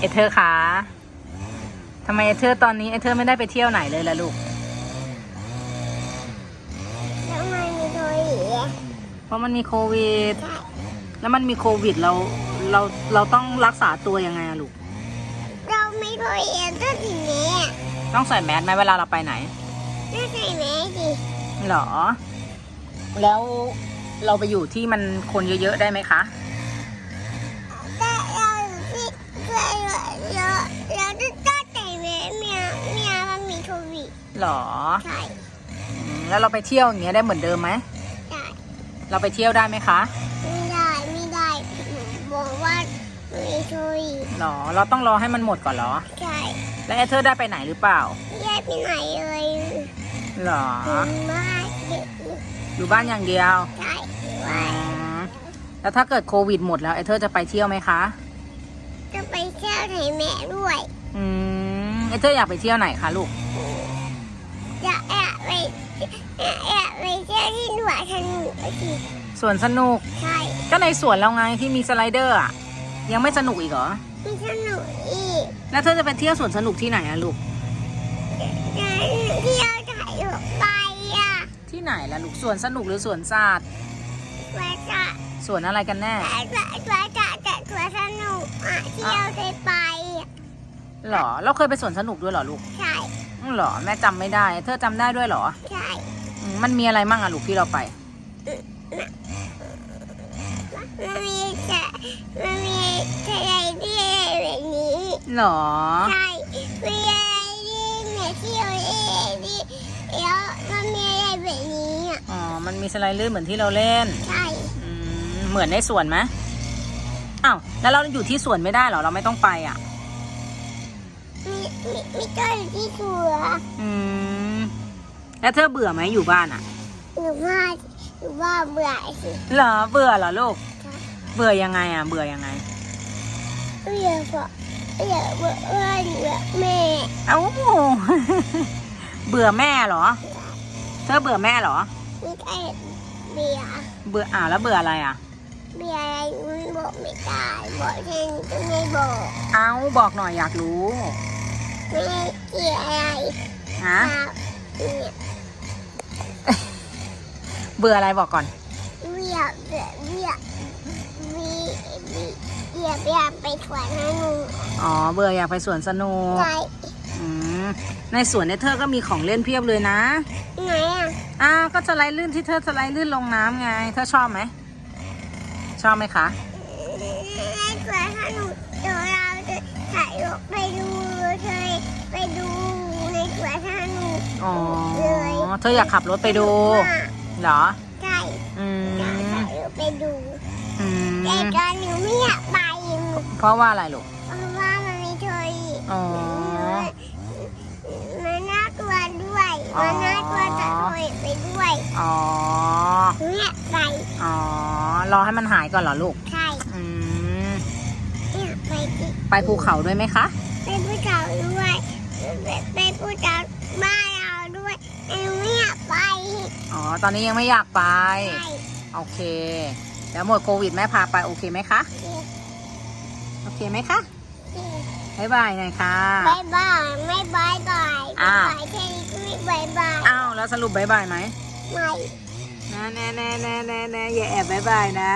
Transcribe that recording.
เอเธอร์คะทำไมเอเธอร์ตอนนี้เอเธอร์ไม่ได้ไปเที่ยวไหนเลยล่ะลูกทำไมมีตัวหยีเพราะมันมีโควิดแล้วมันมีโควิดเราเราเราต้องรักษาตัวยังไงอะลูก เราไม่ตัวหยีตัวสีนี้ต้องใส่แมสไหมเวลาเราไปไหนน่าใส่แมสดิหรอ แล้วเราไปอยู่ที่มันคนเยอะๆได้ไหมคะ แต่เราอยู่ที่เราเหรอ ใช่อืมแล้วเราไปเที่ยวอย่างเงี้ยได้เหมือนเดิมไหม ได้เราไปเที่ยวได้ไหมคะ ไม่ได้ไม่ได้หนูบอกว่ามีโควิดหรอ เราต้องรอให้มันหมดก่อนเหรอ ใช่แล้วเอเธอร์ได้ไปไหนหรือเปล่าแยกไปไหนเลยหรอ ถึงมากเด็กอยู่บ้านอย่างเดียวใช่อืว่ามแล้วถ้าเกิดโควิดหมดแล้วเอเธอร์จะไปเที่ยวไหมคะ จะไปเที่ยวไหนแม่ด้วยอืมเอเธอร์อยากไปเที่ยวไหนคะลูกจะแอบไป แอบแอบไปเที่ยวที่หนวดสนุกสิสวนสนุก ใช่ก็ในสวนเราไงที่มีสไลเดอร์อะยังไม่สนุกอีกเหรอไม่สนุกอีกแล้วเธอจะไปเที่ยวสวนสนุกที่ไหนอะลูกจะเที่ยวถ่ายรูปไปอะที่ไหนล่ะลูกสวนสนุกหรือสวนศาสตร์ว่าจะสวนอะไรกันแน่ว่าจะว่าจะจะตัวสนุกอะเที่ยวเคยไปอะหรอ เราเคยไปสวนสนุกด้วยเหรอลูก ใช่ อืมหรอแม่จำไม่ได้ เธอจำได้ด้วยเหรอใช่อืมมันมีอะไรมั่งอะลูกที่เราไป มันมีจะมันมีอะไรที่แบบนี้หรอ ใช่มีอะไรที่เนี่ยเที่ยวเองที่แล้วมันมีอะไรแบบนี้อะ อ๋อ มันมีสไลเดอร์เหมือนที่เราเล่น ใช่ อืมเหมือนในสวนไหมอ้าว แล้วเราอยู่ที่สวนไม่ได้เหรอ เราไม่ต้องไปอะ มีมีมีตัวอยู่ที่สวนอืมแล้วเธอเบื่อไหมอยู่บ้านอะหรือว่าหรือว่าเบื่อสิเหรอเบื่อเหรอลูก เบื่อยังไงอะ เบื่อยังไง เบื่อเพราะเบื่อเบื่อเบื่อเบื่อแม่เอ้าเบื่อแม่เหรอ เธอเบื่อแม่เหรอ ไม่ใช่เบื่อเบื่ออ่าวแล้วเบื่ออะไรอะ เบื่ออะไรมันบอกไม่ได้บอกแค่นี้ก็ไม่บอก เอ้าบอกหน่อยอยากรู้ ไม่เกี่ยวอะไรฮะครับเนี่ยเบื่ออะไรบอกก่อน เบื่อเบื่อเบื่อวีวีเบื่อเบื่อไปถวนให้หนูอ๋อ เบื่ออยากไปสวนสนุกไหนอืมในสวนเนี่ยเธอก็มีของเล่นเพียบเลยนะ ไหนอะอ้าวก็สไลด์ลื่นที่เธอสไลด์ลื่นลงน้ำไง เธอชอบไหม ชอบไหมคะในถวนให้หนูเอ๋อเธออยากขับรถไปดูเหรอ ใช่อือยากมถ่ายรูปไปดูอืแต่มตอนหนูไม่อยากไปเพราะว่าอะไรลูก เพราะว่ามันไม่เคยอ๋อ มันน่ากลัวด้วย อ๋อ มันน่ากลัวจะโดยไปด้วยอ๋อ หนูอยากไปอ๋อ รอให้มันหายก่อนเหรอลูก ใช่อืม อยากไปที่ ไปภูเขาด้วยไหมคะ ไปผู้เจ้าด้วยไปไปผู้เจ้าบ้านเราด้ว ยแต่หนูไม่อยากไปอ๋อ ตอนนี้ยังไม่อยากไปโอเค แล้วหมดโควิดแม่พาไปโอเคไหมคะ โอเคไหมคะบ๊ายบายหน่อยค่ะ บายบายไม่บายบายอ้าวบายแค่นี้ก็ไม่บายบายอ้าว แล้วสรุปบ๊ายบายไหมไม่นะแน่แน่แน่แน่แน่อย่าแอบบายบายนะ